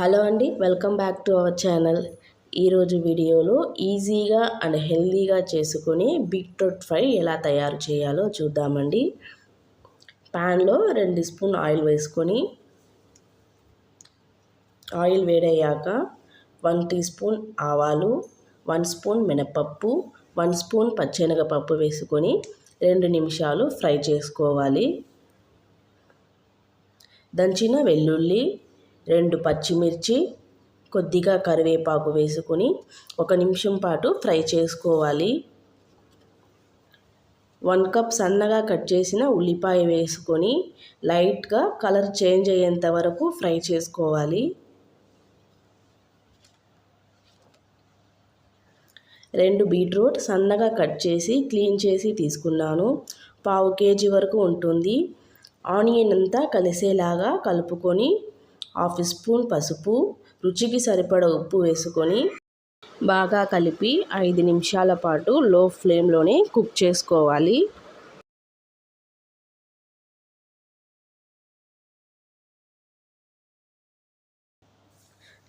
Hello అండి welcome back to our channel. ఈరోజు వీడియోలో ఈజీగా అండ్ హెల్దీగా చేసుకొని బీట్రూట్ ఫ్రై ఎలా తయారు చేయాలో చూద్దామండి. ప్యాన్లో రెండు స్పూన్ ఆయిల్ వేసుకొని ఆయిల్ వేడయ్యాక వన్ టీ స్పూన్ ఆవాలు వన్ స్పూన్ మినపప్పు వన్ స్పూన్ పచ్చెనగపప్పు వేసుకొని రెండు నిమిషాలు ఫ్రై చేసుకోవాలి. దంచిన వెల్లుల్లి రెండు పచ్చిమిర్చి కొద్దిగా కరివేపాకు వేసుకొని ఒక నిమిషం పాటు ఫ్రై చేసుకోవాలి. వన్ కప్ సన్నగా కట్ చేసిన ఉల్లిపాయ వేసుకొని లైట్గా కలర్ చేంజ్ అయ్యేంత వరకు ఫ్రై చేసుకోవాలి. రెండు బీట్రూట్ సన్నగా కట్ చేసి క్లీన్ చేసి తీసుకున్నాను. పావు కేజీ వరకు ఉంటుంది. ఆనియన్ అంతా కలిసేలాగా కలుపుకొని హాఫ్ స్పూన్ పసుపు రుచికి సరిపడ ఉప్పు వేసుకొని బాగా కలిపి ఐదు నిమిషాల పాటు లో ఫ్లేమ్లోనే కుక్ చేసుకోవాలి.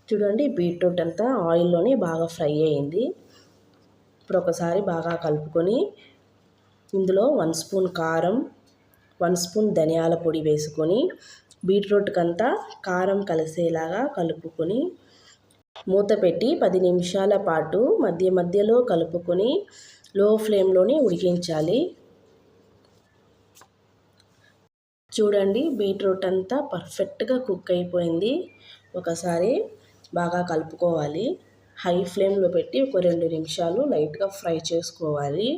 చూడండి బీట్రూట్ అంతా ఆయిల్లోనే బాగా ఫ్రై అయింది. ఇప్పుడు ఒకసారి బాగా కలుపుకొని ఇందులో వన్ స్పూన్ కారం వన్ స్పూన్ ధనియాల పొడి వేసుకొని బీట్రూట్కంతా కారం కలిసేలాగా కలుపుకొని మూత పెట్టి పది నిమిషాల పాటు మధ్య మధ్యలో కలుపుకొని లో ఫ్లేమ్లోనే ఉడికించాలి. చూడండి బీట్రూట్ అంతా పర్ఫెక్ట్గా కుక్ అయిపోయింది. ఒకసారి బాగా కలుపుకోవాలి. హై ఫ్లేమ్లో పెట్టి ఒక రెండు నిమిషాలు లైట్గా ఫ్రై చేసుకోవాలి.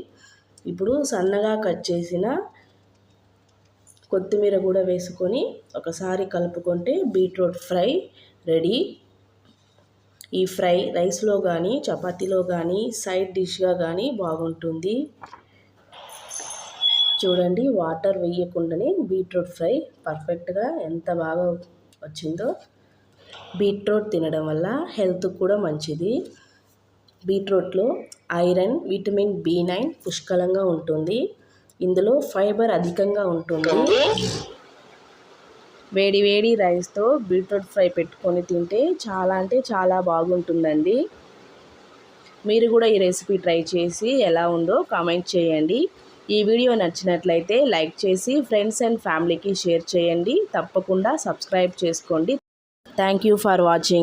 ఇప్పుడు సన్నగా కట్ చేసిన కొత్తిమీర కూడా వేసుకొని ఒకసారి కలుపుకుంటే బీట్రూట్ ఫ్రై రెడీ. ఈ ఫ్రై రైస్లో కానీ చపాతీలో కానీ సైడ్ డిష్గా కానీ బాగుంటుంది. చూడండి వాటర్ వేయకుండానే బీట్రూట్ ఫ్రై పర్ఫెక్ట్గా ఎంత బాగా వచ్చిందో. బీట్రూట్ తినడం వల్ల హెల్త్ కూడా మంచిది. బీట్రూట్లో ఐరన్ విటమిన్ బి నైన్ పుష్కలంగా ఉంటుంది. ఇందులో ఫైబర్ అధికంగా ఉంటుంది. వేడి వేడి రైస్తో బీట్రూట్ ఫ్రై పెట్టుకొని తింటే చాలా అంటే చాలా బాగుంటుందండి. మీరు కూడా ఈ రెసిపీ ట్రై చేసి ఎలా ఉందో కామెంట్ చేయండి. ఈ వీడియో నచ్చినట్లయితే లైక్ చేసి ఫ్రెండ్స్ అండ్ ఫ్యామిలీకి షేర్ చేయండి. తప్పకుండా సబ్స్క్రైబ్ చేసుకోండి. Thank you for watching.